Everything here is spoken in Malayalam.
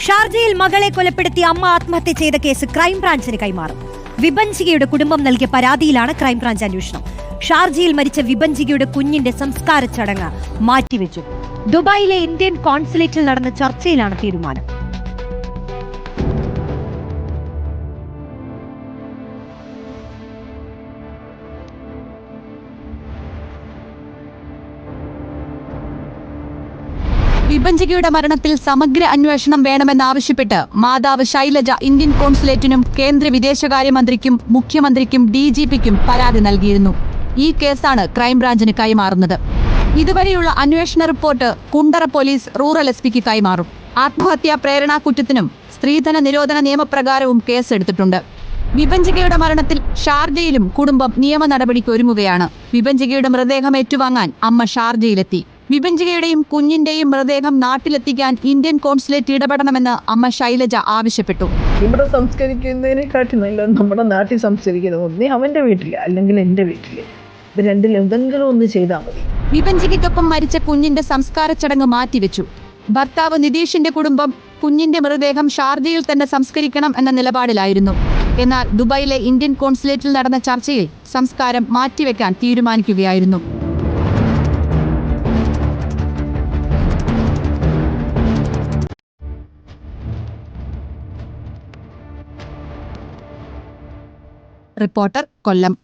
ഷാർജയിൽ മകളെ കൊലപ്പെടുത്തി അമ്മ ആത്മഹത്യ ചെയ്ത കേസ് ക്രൈംബ്രാഞ്ചിന് കൈമാറും. വിഭഞ്ചികയുടെ കുടുംബം നൽകിയ പരാതിയിലാണ് ക്രൈംബ്രാഞ്ച് അന്വേഷണം. ഷാർജയിൽ മരിച്ച വിഭഞ്ചികയുടെ കുഞ്ഞിന്റെ സംസ്കാര ചടങ്ങ് മാറ്റിവെച്ചു. ദുബായിലെ ഇന്ത്യൻ കോൺസുലേറ്റിൽ നടന്ന ചർച്ചയിലാണ് തീരുമാനം. വിഭജികയുടെ മരണത്തിൽ സമഗ്ര അന്വേഷണം വേണമെന്നാവശ്യപ്പെട്ട് മാതാവ് ശൈലജ ഇന്ത്യൻ കോൺസുലേറ്റിനും കേന്ദ്ര വിദേശകാര്യമന്ത്രിക്കും മുഖ്യമന്ത്രിക്കും ഡി ജി പിക്കും പരാതി നൽകിയിരുന്നു. ഈ കേസാണ് ക്രൈംബ്രാഞ്ചിന് കൈമാറുന്നത്. ഇതുവരെയുള്ള അന്വേഷണ report Kundara police rural S പിക്ക് കൈമാറും. ആത്മഹത്യാ പ്രേരണാ കുറ്റത്തിനും സ്ത്രീധന നിരോധന നിയമപ്രകാരവും കേസെടുത്തിട്ടുണ്ട്. വിഭഞ്ചികയുടെ മരണത്തിൽ ഷാർജയിലും കുടുംബം നിയമ നടപടിക്ക് ഒരുങ്ങുകയാണ്. വിഭഞ്ചികയുടെ മൃതദേഹം ഏറ്റുവാങ്ങാൻ അമ്മ ഷാർജയിലെത്തി. വിഭജികയുടെയും കുഞ്ഞിന്റെയും മൃതദേഹം നാട്ടിലെത്തിക്കാൻ ഇന്ത്യൻ കോൺസുലേറ്റ് ഇടപെടണമെന്ന് അമ്മ ശൈലജ ആവശ്യപ്പെട്ടു. ഇവിടെ സംസ്കരിക്കുന്നതിനെക്കാട്ടി നല്ലത് നമ്മുടെ നാട്ടിൽ സംസ്കരിക്കുന്നത് ഒന്നേ അവന്റെ വീട്ടിൽ അല്ലെങ്കിൽ എന്റെ വീട്ടിൽ ഇത് രണ്ടിൽ എന്തെങ്കിലും ഒന്ന് ചെയ്താൽ മതി. വിപഞ്ചികയ്ക്കൊപ്പം മരിച്ച കുഞ്ഞിന്റെ സംസ്കാര ചടങ്ങ് മാറ്റിവെച്ചു. ഭർത്താവ് നിതീഷിന്റെ കുടുംബം കുഞ്ഞിന്റെ മൃതദേഹം ഷാർജയിൽ തന്നെ സംസ്കരിക്കണം എന്ന നിലപാടിലായിരുന്നു. എന്നാൽ ദുബായിലെ ഇന്ത്യൻ കോൺസുലേറ്റിൽ നടന്ന ചർച്ചയിൽ സംസ്കാരം മാറ്റിവെക്കാൻ തീരുമാനിക്കുകയായിരുന്നു. റിപ്പോർട്ടർ കൊല്ലം